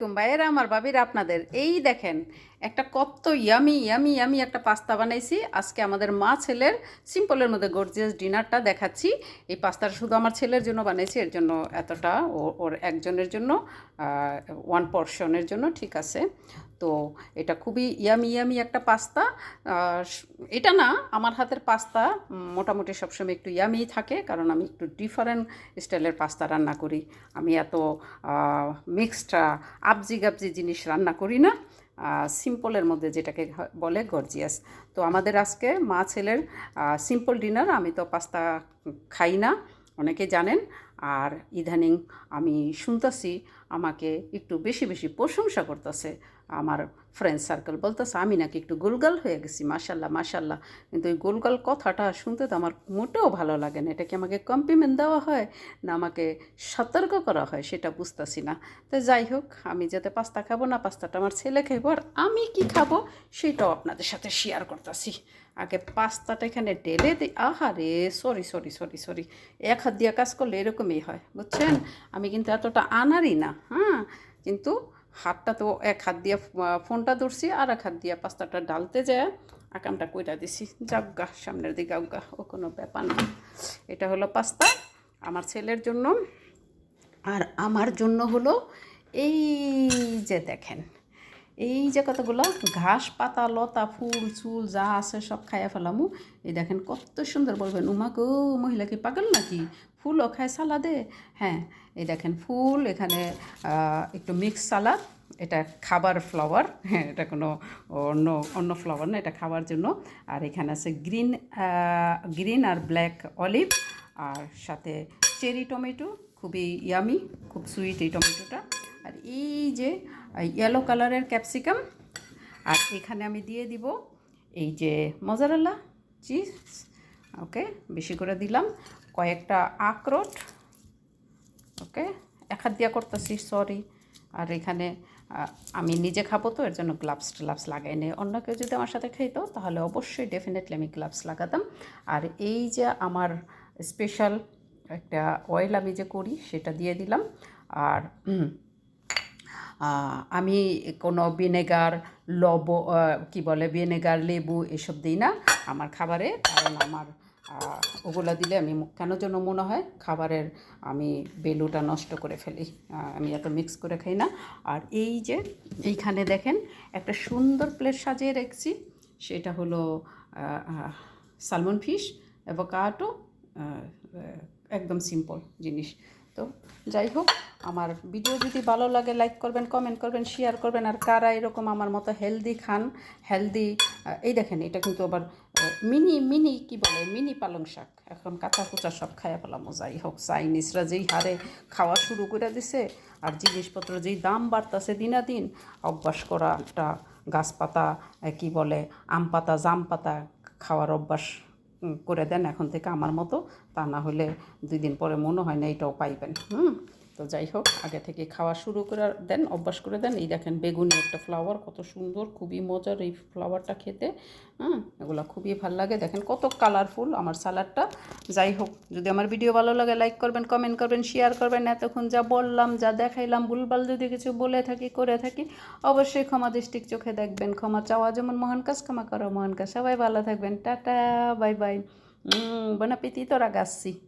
ভাইয়েরা আমার ভাবির আপনাদের। এই দেখেন একটা কত ইয়ামি ইয়ামি ইয়ামি একটা পাস্তা বানাইছি। আজকে আমাদের মা ছেলের সিম্পলের মধ্যে গর্জিয়াস ডিনারটা দেখাচ্ছি। এই পাস্তাটা শুধু আমার ছেলের জন্য বানাইছি, এর জন্য এতটা ওর একজনের জন্য ওয়ান পর্শনের জন্য ঠিক আছে। তো এটা খুবই ইয়ামি ইয়ামি একটা পাস্তা এটা না, আমার হাতের পাস্তা মোটামুটি সবসময় একটু ইয়ামি থাকে, কারণ আমি একটু ডিফারেন্ট স্টাইলের পাস্তা রান্না করি। আমি এত মিক্সড আবজি গাবজি জিনিস রান্না করি না। সিম্পলের মধ্যে যেটাকে বলে গর্জিয়াস। তো আমাদের আজকে মা ছেলের সিম্পল ডিনার, আমি তো পাস্তা খাই না। অনেকে জানেন, আর ইদানিং আমি শুনতেছি, আমাকে একটু বেশি বেশি প্রশংসা করতেছে আমার ফ্রেন্ড সার্কেল বলতেছে, আমি নাকি একটু গোলগাল হয়ে গেছি, মাশাল্লাহ মাশাল্লাহ। কিন্তু ওই গোলগাল কথাটা শুনতে তো আমার মোটেও ভালো লাগে না। এটা কি আমাকে কমপ্লিমেন্ট দেওয়া হয়, না আমাকে সতর্ক করা হয়, সেটা বুঝতেছি না। তো যাই হোক, আমি যাতে পাস্তা খাব না, পাস্তাটা আমার ছেলে খাইবো, আর আমি কি খাব, সেটাও আপনাদের সাথে শেয়ার করতেছি। আগে পাস্তাটা এখানে ঢেলে দিই। আহা রে সরি সরি সরি সরি এক হাত দিয়ে কাজ করলে এরকমই হয়, বুঝছেন? আমি কিন্তু এতটা আনারই না হ্যাঁ? কিন্তু হাতটা তো এক হাত দিয়ে ফোনটা ধরছি আর এক হাত দিয়ে পাস্তাটা ডালতে যায় আকামটা কইরা দিছি। যাগা সামনের দিকে আজ্ঞা ও কোনো ব্যাপার না। এটা হলো পাস্তা। আমার ছেলের জন্য। আর আমার জন্য হলো এই যে দেখেন এই যে কতগুলো? ঘাস, পাতা, লতা, ফুল, চুল যা আছে সব খাইয়া ফেলামু। এই দেখেন কত সুন্দর বলবেন, উমা গো পাগল নাকি? ফুলও খায় সালাদে? হ্যাঁ এই দেখেন ফুল, এখানে একটু মিক্স সালাদ এটা খাবার ফ্লাওয়ার হ্যাঁ এটা কোনো অন্য অন্য ফ্লাওয়ার না, এটা খাওয়ার জন্য। আর এখানে আছে গ্রিন গ্রিন আর ব্ল্যাক অলিভ আর সাথে চেরি টমেটো খুবই ইয়ামি খুব সুইট এই টমেটোটা আর এই যে ইয়েলো কালারের ক্যাপসিকাম আর এখানে আমি দিয়ে দিব এই যে মজারাল্লা চিজ ওকে বেশি করে দিলাম। কয়েকটা আখরোট। ওকে এক হাত দিয়া করতেছি সরি আর এখানে আমি নিজে খাব তো, এর জন্য গ্লাভস ট্লাভস লাগাই নেই। অন্য কেউ যদি আমার সাথে খাইতো, তাহলে অবশ্যই ডেফিনেটলি আমি গ্লাভস লাগাতাম। আর এই যে আমার স্পেশাল একটা অয়েল আমি যে করি, সেটা দিয়ে দিলাম। আর আমি কোনো ভিনেগার, লব কি বলে, ভিনেগার, লেবু এসব দিই না আমার খাবারে, কারণ আমার ওগুলো দিলে আমি কেন যেন মনে হয় খাবারের আমি বেলুটা নষ্ট করে ফেলি। আমি এত মিক্স করে খাই না। আর এই যে, এইখানে দেখেন, একটা সুন্দর প্লেট সাজিয়ে রেখেছি। সেটা হলো সালমন ফিশ অ্যাভোকাটো একদম সিম্পল জিনিস। তো যাই হোক, আমার ভিডিও যদি ভালো লাগে লাইক করবেন কমেন্ট করবেন শেয়ার করবেন, আর কারা এরকম আমার মতো হেলদি খান হেলদি এই দেখেন, এটা কিন্তু আবার মিনি মিনি কি বলে, মিনি পালং শাক। এখন কাঁচা কুচা সব খাইয়া পেলাম যাই হোক, চাইনিজরা যেই হারে খাওয়া শুরু করে দিছে, আর জিনিসপত্র যেই দাম বাড়তেছে দিনাদিন, অভ্যাস করা একটা গাছপাতা কি বলে, আম পাতা, জাম পাতা খাওয়ার অভ্যাস করে দেন এখন থেকে আমার মতো। তা না হলে দুই দিন পরে মনে হয় না এটাও পাইবেন। হুম? তো যাই হোক, আগে থেকে খাওয়া শুরু করে দেন, অভ্যাস করে দেন। এই দেখেন বেগুনি একটা ফ্লাওয়ার কত সুন্দর, খুবই মজার এই ফ্লাওয়ারটা খেতে। হ্যাঁ এগুলো খুবই ভালো লাগে। দেখেন কত কালারফুল আমার সালাডটা যাই হোক, যদি আমার ভিডিও ভালো লাগে লাইক করবেন কমেন্ট করবেন শেয়ার করবেন। এতক্ষণ যা বললাম, যা দেখাইলাম, ভুলভাল যদি কিছু বলে থাকি, করে থাকি, অবশ্যই ক্ষমা দৃষ্টিক চোখে দেখবেন। ক্ষমা চাওয়া যেমন মহান কাজ, ক্ষমা করো মহান কাজ। সবাই ভালো থাকবেন। Tata, bye bye. বন তোরা ragazzi